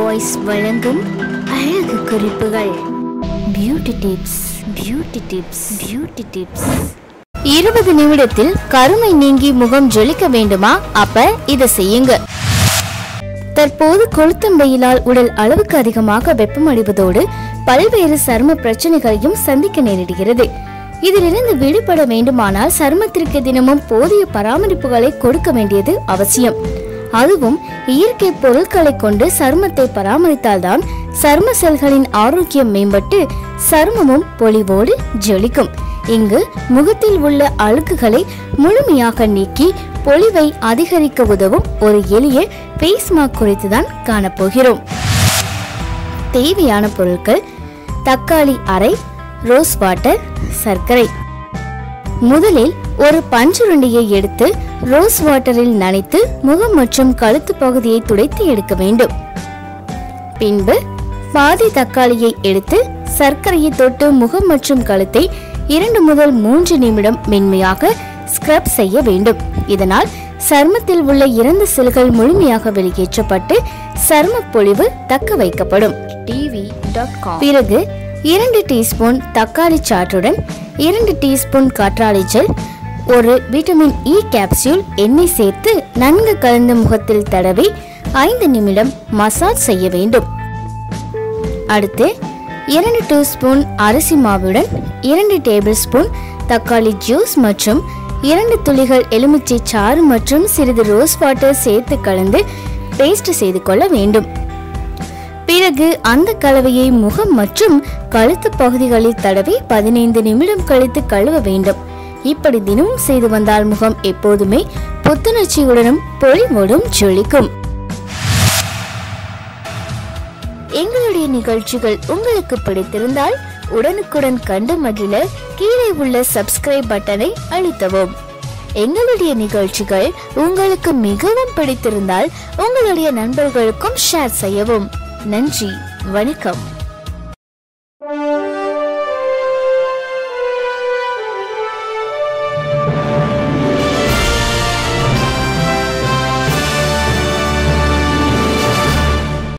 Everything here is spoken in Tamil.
வாய்ஸ் வழங்கும் அழகு குறிப்புகள். Beauty tips beauty tips beauty tips இருபது நிமிடத்தில் கருமை நீங்கி முகம் ஜொலிக்க வேண்டுமா? அப்ப இதை செய்யுங்க. தற்போது கொளுத்தும் வெயிலால் உடல் அளவுக்கு அதிகமாக வெப்பமடைவதோடு பல்வேறு சரும பிரச்சனைகளையும் சந்திக்க நேரிடுகிறது. இதிலிருந்து விடுபட வேண்டுமானால் சருமத்திற்கு தினமும் போதிய பராமரிப்புகளை கொடுக்க வேண்டியது அவசியம். அதுவும் இயற்கை பொருட்களை கொண்டு சருமத்தை பராமரித்தால்தான் சரும செல்களின் ஆரோக்கியம் மேம்பட்டு சருமமும் பொலிவோடு ஜொலிக்கும். இங்கு முகத்தில் உள்ள அழுக்குகளை முழுமையாக நீக்கி பொலிவை அதிகரிக்க உதவும் ஒரு எளிய ஃபேஸ் மாஸ்க் குறித்து தான் காணப்போகிறோம். தேவையான பொருட்கள் தக்காளி அரை ரோஸ் வாட்டர் சர்க்கரை. முதலில் ஒரு பஞ்சுருண்டியை எடுத்து ரோஸ் வாட்டரில் நனைத்து முகம் மற்றும் கழுத்து பகுதியை துடைத்து எடுக்க வேண்டும். பின்பு பாதி தக்காளியை எடுத்து சர்க்கரையை தொட்டு முகம் மற்றும் கழுத்தை இரண்டு முதல் மூன்று நிமிடம் மென்மையாக ஸ்க்ரப் செய்ய வேண்டும். இதனால் சருமத்தில் உள்ள இறந்த செல்கள் முழுமையாக வெளியேற்றப்பட்டு சரும பொலிவு தக்க வைக்கப்படும். பிறகு இரண்டு டீஸ்பூன் தக்காளி சாற்றுடன் இரண்டு டீஸ்பூன் கற்றாழை ஜெல் ஒரு விட்டமின் e இ கேப்சூல் எண்ணெய் சேர்த்து நன்கு கலந்த முகத்தில் தடவி ஐந்து நிமிடம் மசாஜ் செய்ய வேண்டும். அடுத்து இரண்டு டீஸ்பூன் அரிசி மாவுடன் இரண்டு டேபிள் ஸ்பூன் தக்காளி ஜூஸ் மற்றும் இரண்டு துளிகள் எலுமிச்சை சாறு மற்றும் சிறிது ரோஸ் வாட்டர் சேர்த்து கலந்து பேஸ்ட் செய்து கொள்ள வேண்டும். பிறகு அந்த கலவையை முகம் மற்றும் கழுத்து பகுதிகளில் தடவி பதினைந்து நிமிடம் கழித்து கழுவ வேண்டும். இப்படி தினமும் செய்து வந்தால் முகம் எப்போதுமே புத்துணர்ச்சியுடனும் பொலிவோடும் ஜொலிக்கும். எங்களுடைய நிகழ்ச்சிகள் உங்களுக்கு பிடித்திருந்தால் உடனுக்குடன் கண்டு மகிழ கீழே உள்ள சப்ஸ்கிரைப் பட்டனை அழுத்தவும். எங்களுடைய நிகழ்ச்சிகள் உங்களுக்கு மிகவும் பிடித்திருந்தால் உங்களுடைய நண்பர்களுக்கும் ஷேர் செய்யவும். நன்றி வணக்கம்.